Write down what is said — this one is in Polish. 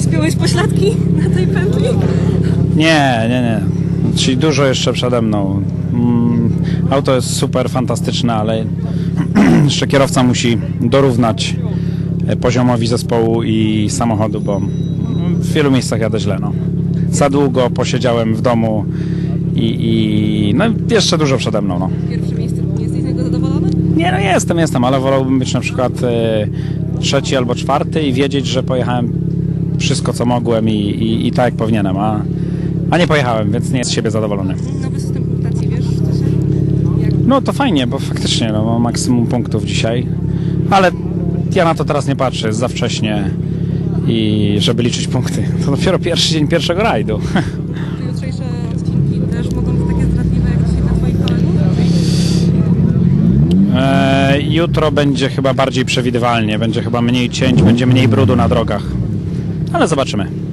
Zgubiłeś pośladki na tej pętli? Nie, nie, nie. Czyli dużo jeszcze przede mną. Mm, Auto jest super fantastyczne, ale jeszcze kierowca musi dorównać e, poziomowi zespołu i samochodu, bo w wielu miejscach jadę źle. No. Za długo posiedziałem w domu i, i no, jeszcze dużo przede mną. No. Pierwsze miejsce, nie jesteś z niego zadowolony? Nie, no jestem, jestem, ale wolałbym być na przykład e, trzeci albo czwarty i wiedzieć, że pojechałem wszystko, co mogłem i, i, i tak jak powinienem, a, a nie pojechałem, więc nie jest z siebie zadowolony. Nowy system punktacji, wiesz, co się... Jak... No to fajnie, bo faktycznie no, mam maksimum punktów dzisiaj, ale ja na to teraz nie patrzę, jest za wcześnie i żeby liczyć punkty. To dopiero pierwszy dzień pierwszego rajdu. Czy jutrzejsze odcinki też mogą być takie zdradliwe jak dzisiaj dla twoich kolegów? E, jutro będzie chyba bardziej przewidywalnie, będzie chyba mniej cięć, będzie mniej brudu na drogach, ale zobaczymy.